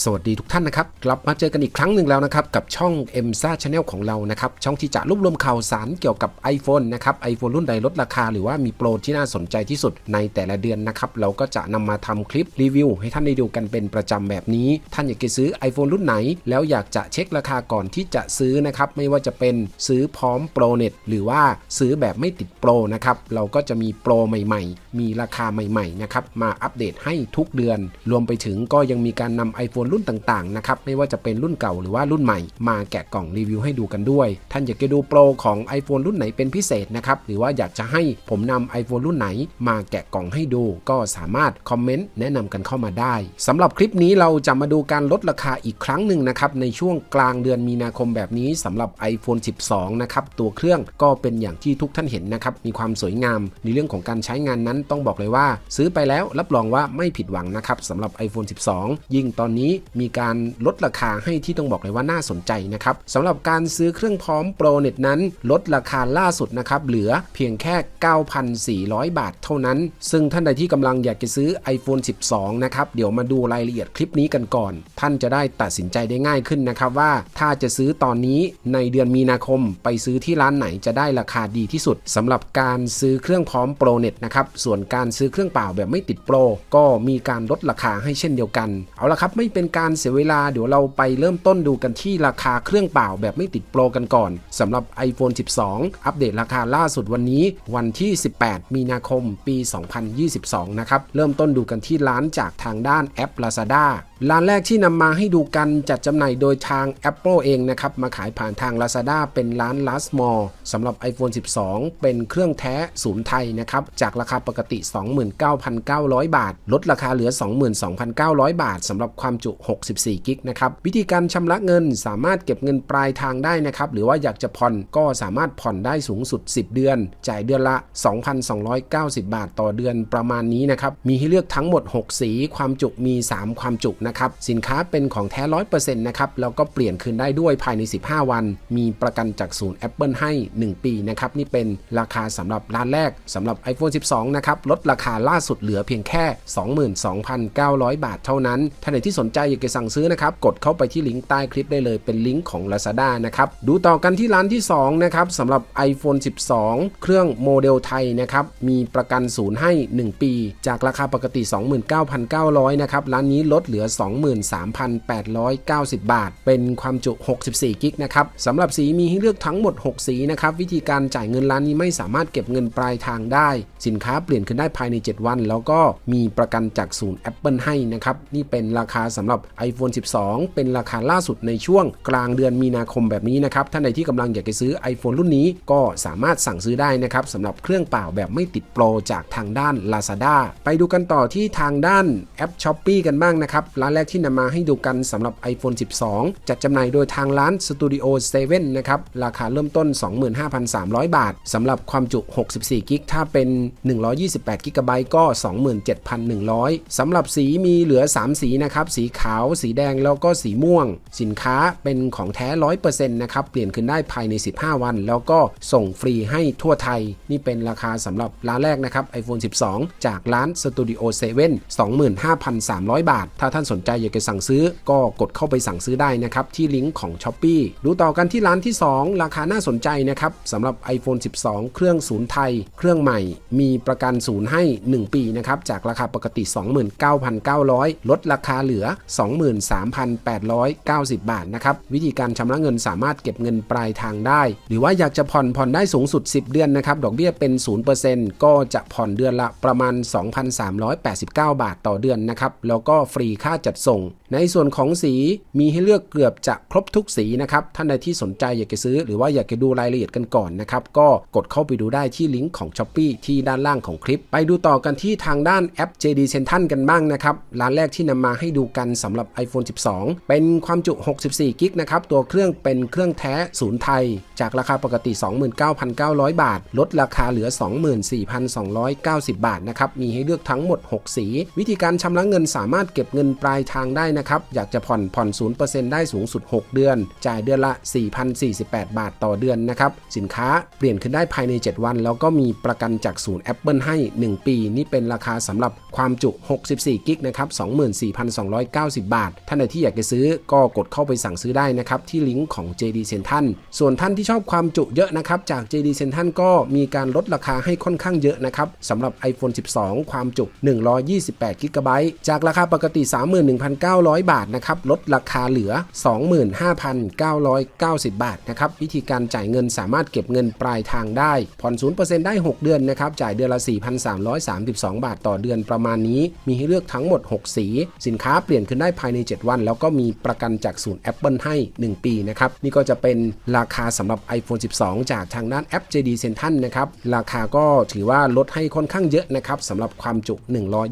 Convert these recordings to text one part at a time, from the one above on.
สวัสดีทุกท่านนะครับ กลับมาเจอกันอีกครั้งหนึ่งแล้วนะครับ กับช่อง m อ็มซ่าชาแนลของเรานะครับ ช่องที่จะรวบรวมข่าวสารเกี่ยวกับ iPhone นะครับ iPhone รุ่นใดลดราคาหรือว่ามีโปรที่น่าสนใจที่สุดในแต่ละเดือนนะครับ เราก็จะนำมาทำคลิปรีวิว ให้ท่านได้ดูกันเป็นประจำแบบนี้ ท่านอยากจะซื้อ iPhone รุ่นไหน แล้วอยากจะเช็คราคาก่อนที่จะซื้อนะครับไม่ว่าจะเป็นซื้อพร้อมโปรเน็ตหรือว่าซื้อแบบไม่ติดโปรนะครับเราก็จะมีโปรใหม่ ๆ มีราคาใหม่ๆนะครับมาอัปเดตให้ทุกเดือน รวมไปถึงก็ยังมีการนำ iPhone รุ่นต่างๆนะครับไม่ว่าจะเป็นรุ่นเก่าหรือว่ารุ่นใหม่ มาแกะกล่องรีวิวให้ดูกันด้วย ท่านอยากจะดูโปรของ iPhone รุ่นไหนเป็นพิเศษนะครับหรือว่าอยากจะให้ผมนำ iPhone รุ่นไหน มาแกะกล่องให้ดู ก็สามารถคอมเมนต์แนะนำกันเข้ามาได้สำหรับคลิปนี้เราจะมาดูการลดราคาอีกครั้งหนึ่งนะครับในช่วงกลางเดือนมีนาคมแบบนี้สำหรับ iPhone 12 นะครับตัวเครื่องก็เป็นอย่างที่ทุกท่านเห็นนะครับมีความสวยงามในเรื่องของการใช้งานนั้นต้องบอกเลยว่า ซื้อไปแล้วรับรองว่าไม่ผิดหวังนะครับสำหรับ iPhone 12 ยิ่งตอนนี้มีการลดราคาให้ที่ต้องบอกเลยว่าน่าสนใจนะครับสำหรับการซื้อเครื่องพร้อมโปรเน็ตนั้น ลดราคาล่าสุดนะครับเหลือเพียงแค่ 9,400 บาทเท่านั้น ซึ่งท่านใดที่กำลังอยากจะซื้อ iPhone 12 นะครับ เดี๋ยวมาดูรายละเอียดคลิปนี้กันก่อน ท่านจะได้ตัดสินใจได้ง่ายขึ้นนะครับว่าถ้าจะซื้อตอนนี้ในเดือนมีนาคม ไปซื้อที่ร้านไหนจะได้ราคาดีที่สุดสำหรับการซื้อเครื่องพร้อมโปรเน็ตนะครับส่วนการซื้อเครื่องเปล่าแบบไม่ติดโปรก็มีการลดราคาให้เช่นเดียวกัน เอาละครับไม่เป็นการเสียเวลาเดี๋ยวเราไปเริ่มต้นดูกันที่ราคาเครื่องเปล่าแบบไม่ติดโปรกันก่อนสำหรับ iPhone 12 อัปเดตราคาล่าสุดวันนี้ วันที่ 18 มีนาคมปี 2022 นะครับ เริ่มต้นดูกันที่ร้านจากทางด้านแอป Lazada ร้านแรกที่นำมาให้ดูกันจัดจำหน่ายโดยทาง Apple เองนะครับ มาขายผ่านทาง Lazada เป็นร้าน Last Mall สำหรับ iPhone 12 เป็นเครื่องแท้ศูนย์ไทยนะครับ จากราคาปกติ 29,900 บาท ลดราคาเหลือ 22,900 บาทสำหรับความจุ 64 กิกนะครับ วิธีการชำระเงินสามารถเก็บเงินปลายทางได้นะครับ หรือว่าอยากจะผ่อนก็สามารถผ่อนได้สูงสุด 10 เดือน จ่ายเดือนละ 2,290 บาทต่อเดือนประมาณนี้นะครับมีให้เลือกทั้งหมด 6 สีความจุมี 3 ความจุนะครับ สินค้าเป็นของแท้100%นะครับ แล้วก็เปลี่ยนคืนได้ด้วยภายใน 15 วัน มีประกันจากศูนย์ Apple ให้ 1 ปีนะครับ นี่เป็นราคาสำหรับร้านแรกสำหรับ iPhone 12 นะครับ ลดราคาล่าสุดเหลือเพียงแค่ 22,900 บาทเท่านั้น ท่านไหนที่สนใจอยากจะสั่งซื้อนะครับ กดเข้าไปที่ลิงก์ใต้คลิปได้เลยเป็นลิงก์ของ Lazada นะครับ ดูต่อกันที่ร้านที่ 2 นะครับสำหรับ iPhone 12 เครื่องโมเดลไทยนะครับ มีประกันศูนย์ให้ 1 ปี จากราคาปกติ 29,900 นะครับ ร้านนี้ลดเหลือ23,890 บาท เป็นความจุ 64 กิกนะครับสำหรับสีมีให้เลือกทั้งหมด 6 สีนะครับวิธีการจ่ายเงินร้านนี้ไม่สามารถเก็บเงินปลายทางได้ สินค้าเปลี่ยนขึ้นได้ภายใน 7 วัน แล้วก็มีประกันจากศูนย์ Apple ให้นะครับนี่เป็นราคาสำหรับ iPhone 12 เป็นราคาล่าสุดในช่วงกลางเดือนมีนาคมแบบนี้นะครับท่านใดที่กำลังอยากจะซื้อ iPhone รุ่นนี้ก็สามารถสั่งซื้อได้นะครับสำหรับเครื่องเปล่าแบบไม่ติดโปรจากทางด้าน Lazada ไปดูกันต่อที่ทางด้านแอป s h อ p e e กันบ้างนะครับร้านแรกที่นำมาให้ดูกันสำหรับ iPhone 12 จัดจำหน่ายโดยทางร้าน Studio 7 นะครับ ราคาเริ่มต้น 25,300 บาทสำหรับความจุ 64 กิก ถ้าเป็น 128 กิกะไบต์ก็ 27,100 สำหรับสีมีเหลือ 3 สีนะครับ สีขาว สีแดง แล้วก็สีม่วง สินค้าเป็นของแท้ 100%นะครับ เปลี่ยนขึ้นได้ภายใน 15 วัน แล้วก็ส่งฟรีให้ทั่วไทย นี่เป็นราคาสำหรับร้านแรกนะครับ iPhone 12 จากร้าน Studio 7 25,300 บาท ถ้าท่านสนใจอยากจะสั่งซื้อ ก็กดเข้าไปสั่งซื้อได้นะครับ ที่ลิงก์ของ s h อ p e e ดูต่อกันที่ร้านที่ 2 ราคาน่าสนใจนะครับสำหรับ iPhone 12 เครื่องศูนย์ไทย เครื่องใหม่ มีประกันศูนย์ให้ 1 ปีนะครับ จากราคาปกติ 29,900 ลดราคาเหลือ 23,890 บาทนะครับ วิธีการชำระเงินสามารถเก็บเงินปลายทางได้ หรือว่าอยากจะผ่อนผ่อนได้สูงสุด 10 เดือนนะครับ ดอกเบี้ยเป็น 0%ก็จะผ่อนเดือนละประมาณ 2,389 บาทต่อเดือนนะครับ แล้วก็ฟรีค่าจัดส่ง ในส่วนของสีมีให้เลือกเกือบจะครบทุกสีนะครับท่านใดที่สนใจอยากจะซื้อ หรือว่าอยากจะดูรายละเอียดกันก่อนนะครับก็กดเข้าไปดูได้ที่ลิงก์ของ s h อ p e e ที่ด้านล่างของคลิป ไปดูต่อกันที่ทางด้านแอป JD Central กันบ้างนะครับร้านแรกที่นำมาให้ดูกันสำหรับ iPhone 12 เป็นความจุ 64กิกนะครับตัวเครื่องเป็นเครื่องแท้ศูนย์ไทย จากราคาปกติ 29,900 บาท ลดราคาเหลือ 24,290 บาทนะครับมีให้เลือกทั้งหมด 6 สี วิธีการชำระเงินสามารถเก็บเงินปลายลายทางได้นะครับ อยากจะผ่อนผ่อน 0%ได้สูงสุด 6 เดือน จ่ายเดือนละ 4,048 บาทต่อเดือนนะครับ สินค้าเปลี่ยนขึ้นได้ภายใน 7 วัน แล้วก็มีประกันจากศูนย์ Apple ให้ 1 ปี นี่เป็นราคาสำหรับความจุ 64 กิกนะครับ 24,290 บาท ท่านใดที่อยากจะซื้อก็กดเข้าไปสั่งซื้อได้นะครับ ที่ลิงก์ของ JD Central ส่วนท่านที่ชอบความจุเยอะนะครับ จาก JD Central ก็มีการลดราคาให้ค่อนข้างเยอะนะครับสำหรับ iPhone 12 ความจุ 128 กิกะไบต์จากราคาปกติ31,900 บาทนะครับลดราคาเหลือ 25,990 บาทนะครับวิธีการจ่ายเงินสามารถเก็บเงินปลายทางได้ ผ่อน 0%ได้ 6 เดือนนะครับจ่ายเดือนละ 4,332 บาทต่อเดือนประมาณนี้ มีให้เลือกทั้งหมด 6 สี สินค้าเปลี่ยนขึ้นได้ภายใน 7 วัน แล้วก็มีประกันจากศูนย์ Apple ให้ 1 ปีนะครับนี่ก็จะเป็นราคาสำหรับ iPhone 12 จากทางด้านแอป JD Central นะครับราคาก็ถือว่าลดให้ค่อนข้างเยอะนะครับสำหรับความจุ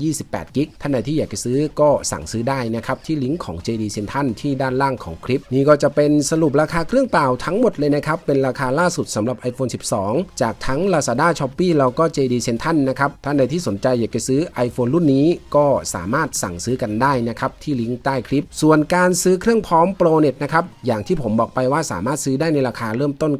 128 กิกท่านใดที่อยากจะซื้อก็สั่งซื้อได้นะครับที่ลิงก์ของ JD Central ที่ด้านล่างของคลิป นี่ก็จะเป็นสรุปราคาเครื่องเปล่าทั้งหมดเลยนะครับเป็นราคาล่าสุดสำหรับ iPhone 12 จากทั้ง Lazada Shopee แล้วก็ JD Central นะครับท่านใดที่สนใจอยากจะซื้อ iPhone รุ่นนี้ก็สามารถสั่งซื้อกันได้นะครับที่ลิงก์ใต้คลิป ส่วนการซื้อเครื่องพร้อมโปรเน็ตนะครับอย่างที่ผมบอกไปว่าสามารถซื้อได้ในราคาเริ่มต้น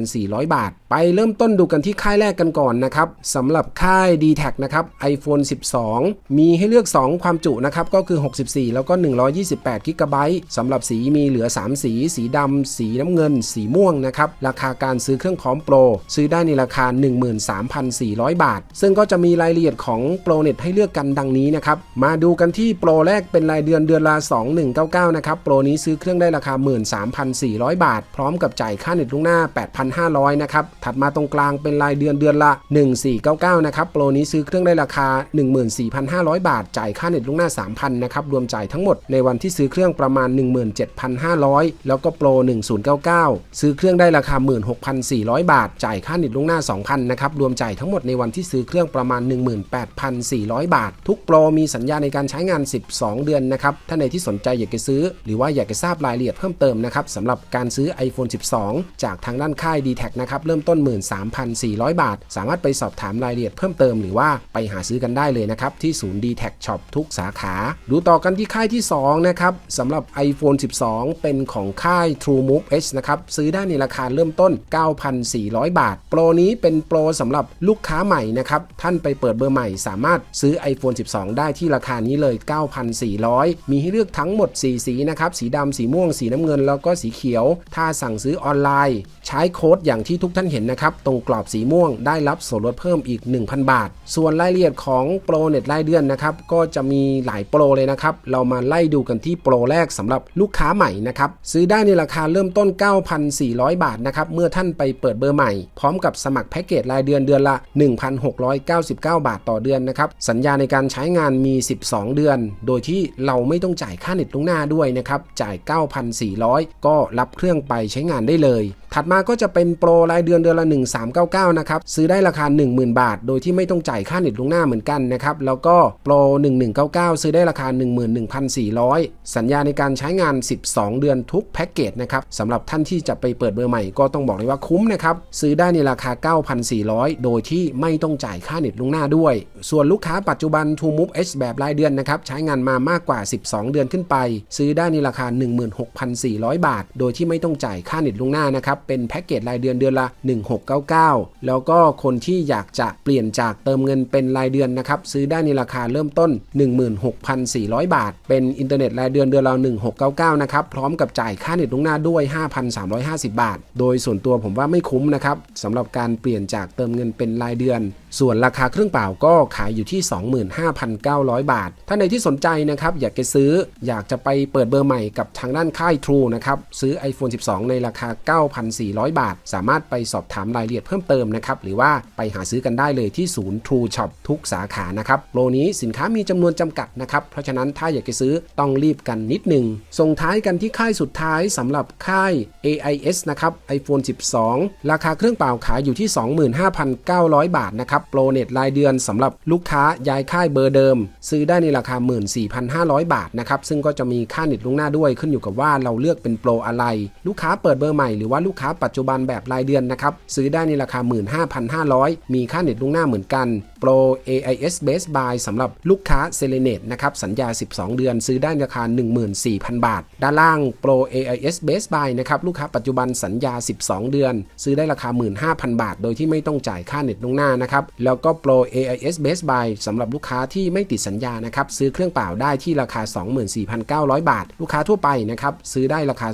9,400 บาท ไปเริ่มต้นดูกันที่ค่ายแรกกันก่อนนะครับสำหรับค่าย d t แทนะครับ iPhone 12 มีให้เลือก 2 ความจุนะครับก็คือ 64 แล้วก็ 128 g b สำหรับสีมีเหลือ 3 สี สีดำ สีน้ำเงิน สีม่วงนะครับ ราคาการซื้อเครื่องพร้อมโปร ซื้อได้ในราคา 13,400 บาท ซึ่งก็จะมีรายละเอียดของโปรเน็ตให้เลือกกันดังนี้นะครับ มาดูกันที่โปรแรกเป็นรายเดือนเดือนละ 2199 นะครับ โปรนี้ซื้อเครื่องได้ราคา 13,400 บาท พร้อมกับจ่ายค่าเน็ตล่วงหน้า 8,500 นะครับถัดมาตรงกลางเป็นรายเดือนเดือนละ 1499 นะครับ โปรนี้ซื้อเครื่องได้ราคา 14,500 บาท จ่ายค่าเน็ตล่วงหน้า 3,000 นะครับ รวมจ่ายทั้งหมดในวันที่ซื้อเครื่องประมาณ 17,500 แล้วก็โปร 1099 ซื้อเครื่องได้ราคา 16,400 บาท จ่ายค่าเน็ตล่วงหน้า 2,000 นะครับ รวมจ่ายทั้งหมดในวันที่ซื้อเครื่องประมาณ 18,400 บาท ทุกโปรมีสัญญาในการใช้งาน 12 เดือนนะครับ ถ้าในที่สนใจอยากจะซื้อ หรือว่าอยากจะทราบรายละเอียดเพิ่มเติมนะครับสำหรับการซื้อ iPhone 12 จากทางด้านค่าย d t แทนะครับเริ่มต้น13,400 บาท สามารถไปสอบถามรายละเอียดเพิ่มเติมหรือว่าไปหาซื้อกันได้เลยนะครับ ที่ศูนย์ d t แท Shop ทุกสาขา ดูต่อกันที่ค่ายที่ 2 นะครับสำหรับ iPhone 12 เป็นของค่าย TrueMove H นะครับ ซื้อได้ในราคาเริ่มต้น 9,400 บาท โปรนี้เป็นโปรสำหรับลูกค้าใหม่นะครับ ท่านไปเปิดเบอร์ใหม่ สามารถซื้อ iPhone 12 ได้ที่ราคานี้เลย 9,400 มีให้เลือกทั้งหมด 4 สีนะครับ สีดำสีม่วง สีน้ำเงิน แล้วก็สีเขียว ถ้าสั่งซื้อออนไลน์ ใช้โค้ดอย่างที่ทุกท่านเห็นนะครับ ตรงกรอบสีม่วงได้รับส่วนลดเพิ่มอีก 1,000 บาท ส่วนรายละเอียดของโปรเน็ตรายเดือนนะครับก็จะมีหลายโปรเลยนะครับ เรามาไล่ดูกันที่โปรแรกสำหรับลูกค้าใหม่นะครับซื้อได้ในราคาเริ่มต้น 9,400 บาทนะครับเมื่อท่านไปเปิดเบอร์ใหม่ พร้อมกับสมัครแพ็กเกจรายเดือนเดือนละ 1,699 บาทต่อเดือนนะครับสัญญาในการใช้งานมี 12 เดือน โดยที่เราไม่ต้องจ่ายค่าเน็ตล่วงหน้าด้วยนะครับจ่าย 9,400 ก็รับเครื่องไปใช้งานได้เลย ถัดมาก็จะเป็นโปรรายเดือนเดือนละ 1399 นะครับ ซื้อได้ราคา 10,000 บาท โดยที่ไม่ต้องจ่ายค่าเน็ตล่วงหน้าเหมือนกันนะครับ แล้วก็โปร 1199 ซื้อได้ราคา 11,400 สัญญาในการใช้งาน 12 เดือนทุกแพ็กเกจนะครับสำหรับท่านที่จะไปเปิดเบอร์ใหม่ก็ต้องบอกเลยว่าคุ้มนะครับซื้อได้ในราคา 9,400 โดยที่ไม่ต้องจ่ายค่าเน็ตล่วงหน้าด้วย ส่วนลูกค้าปัจจุบัน To Move H แบบรายเดือนนะครับใช้งานมามากกว่า 12 เดือนขึ้นไป ซื้อได้ในราคา 16,400 บาท โดยที่ไม่ต้องจ่ายค่าเน็ตล่วงหน้านะครับเป็นแพ็กเกจรายเดือนเดือนละ 1699 แล้วก็คนที่อยากจะเปลี่ยนจากเติมเงินเป็นรายเดือนนะครับ ซื้อได้ในราคาเริ่มต้น 16,400 บาท เป็นอินเทอร์เน็ตรายเดือนเดือนละ1699 นะครับ พร้อมกับจ่ายค่าเน็ตล่วงหน้าด้วย 5,350 บาท โดยส่วนตัวผมว่าไม่คุ้มนะครับสำหรับการเปลี่ยนจากเติมเงินเป็นรายเดือน ส่วนราคาเครื่องเปล่าก็ขายอยู่ที่ 25,900 บาท ถ้าในที่สนใจนะครับอยากจะซื้ออยากจะไปเปิดเบอร์ใหม่กับทางด้านค่าย True นะครับซื้อ iPhone 12 ในราคา 9,400 บาท สามารถไปสอบถามรายละเอียดเพิ่มเติมนะครับหรือว่าไปหาซื้อกันได้เลยที่ศูนย์ True Shop ทุกสาขานะครับโปรนี้สินค้ามีจำนวนจำกัดนะครับเพราะฉะนั้นถ้าอยากจะซื้อต้องรีบกันนิดนึงส่งท้ายกันที่ค่ายสุดท้ายสำหรับค่าย AIS นะครับ iPhone 12 ราคาเครื่องเปล่าขายอยู่ที่ 25,900 บาทนะครับโปรเน็ตรายเดือนสำหรับลูกค้าย้ายค่ายเบอร์เดิม ซื้อได้ในราคา 14,500 บาทนะครับ ซึ่งก็จะมีค่าเน็ตล่วงหน้าด้วยขึ้นอยู่กับว่าเราเลือกเป็นโปรอะไร ลูกค้าเปิดเบอร์ใหม่หรือว่าลูกค้าปัจจุบันแบบรายเดือนนะครับ ซื้อได้ในราคา 15,500 มีค่าเน็ตล่วงหน้าเหมือนกันโปร AIS Base Buy สำหรับลูกค้าเซเลเนตนะครับสัญญา 12 เดือน ซื้อได้ในราคา 14,000 บาท ด้านล่างโปร AIS Base Buy นะครับลูกค้าปัจจุบันสัญญา 12 เดือน ซื้อได้ราคา 15,000 บาท โดยที่ไม่ต้องจ่ายค่าเน็ตล่วงหน้านะครับแล้วก็โปร AIS Base Buy สำหรับลูกค้าที่ไม่ติดสัญญานะครับ ซื้อเครื่องเปล่าได้ที่ราคา 24,900 บาท ลูกค้าทั่วไปนะครับ ซื้อได้ราคา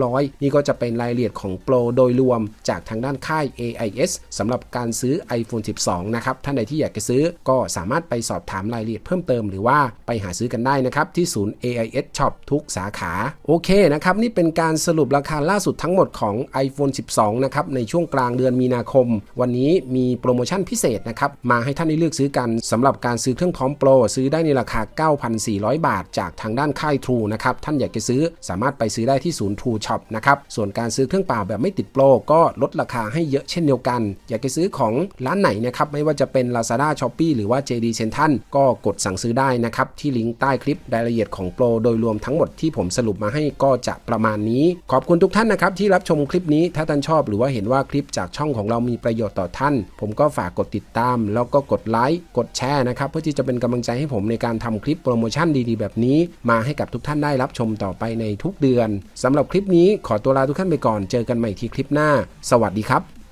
25,900 นี่ก็จะเป็นรายละเอียดของโปรโดยรวมจากทางด้านค่าย AIS สำหรับการซื้อ iPhone 12 นะครับ ท่านใดที่อยากจะซื้อก็สามารถไปสอบถามรายละเอียดเพิ่มเติมหรือว่าไปหาซื้อกันได้นะครับ ที่ศูนย์ AIS Shop ทุกสาขา โอเคนะครับ นี่เป็นการสรุปราคาล่าสุดทั้งหมดของ iPhone 12 นะครับ ในช่วงกลางเดือนมีนาคม วันนี้มีโปรโมชั่นพิเศษนะครับ มาให้ท่านได้เลือกซื้อกันสำหรับการซื้อเครื่องพร้อมโปร ซื้อได้ในราคา 9,400 บาท จากทางด้านค่าย True นะครับ ท่านอยากจะซื้อสามารถไปซื้อได้ที่ศูนย์ True Shop นะครับ ส่วนการซื้อเครื่องเปล่าแบบไม่ติดโปรก็ลดราคาให้เยอะเช่นเดียวกัน อยากจะซื้อของร้านไหนนะครับไม่ว่าจะเป็น Lazada Shopee หรือว่า JD Central ก็กดสั่งซื้อได้นะครับที่ลิงก์ใต้คลิปรายละเอียดของโปรโดยรวมทั้งหมดที่ผมสรุปมาให้ก็จะประมาณนี้ ขอบคุณทุกท่านนะครับที่รับชมคลิปนี้ถ้าท่านชอบ หรือว่าเห็นว่าคลิปจากช่องของเรามีประโยชน์ต่อท่าน ผมก็ฝากกดติดตาม แล้วก็กดไลค์กดแชร์นะครับ เพื่อที่จะเป็นกำลังใจให้ผมในการทำคลิปโปรโมชั่นดีๆ แบบนี้ มาให้กับทุกท่านได้รับชมต่อไปในทุกเดือนสำหรับคลิปนี้ขอตัวลาทุกท่านไปก่อนเจอกันใหม่ที่คลิปหน้า สวัสดีครับ